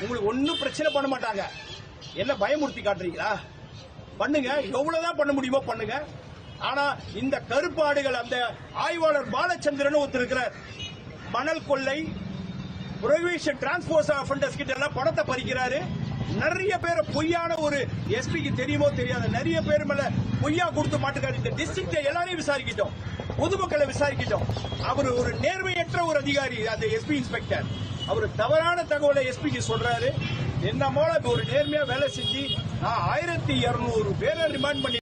உங்களுக்கு ஒன்றும் பிரச்சனை பண்ண மாட்டாங்க. என்ன பயமுறுத்தி காட்டுறீங்களா? பண்ணுங்க. எவ்வளவுதான் பண்ண முடியுமோ பண்ணுங்க. ஆனா இந்த கருப்பாடுகள் அந்த ஆய்வாளர் பாலச்சந்திரன் ஒருத்தர் இருக்கிறார். மணல் கொள்ளை புரொவிஷன் டிரான்ஸ்போர்ட் ஆஃப் கிட்ட எல்லாம் பணத்தை பறிக்கிறாரு. நிறைய பேர் பொய்யான ஒரு எஸ்பிக்கு தெரியுமோ தெரியாத. நிறைய பேர் மேல பொய்யா கொடுத்து மாட்டுக்காரு. இந்த டிஸ்ட்ரிக்ட எல்லாரையும் விசாரிக்கிட்டோம். பொதுமக்களை விசாரிக்கிட்டோம். அவர் ஒரு நேர்மையற்ற ஒரு அதிகாரி அந்த எஸ்பி இன்ஸ்பெக்டர் அவர் தவறான தகவலை எஸ்பிக்கு சொல்றாரு. என்ன போல ஒரு நேர்மையா வேலை செஞ்சு நான் ஆயிரத்தி இருநூறு பேரை ரிமாண்ட் பண்ணி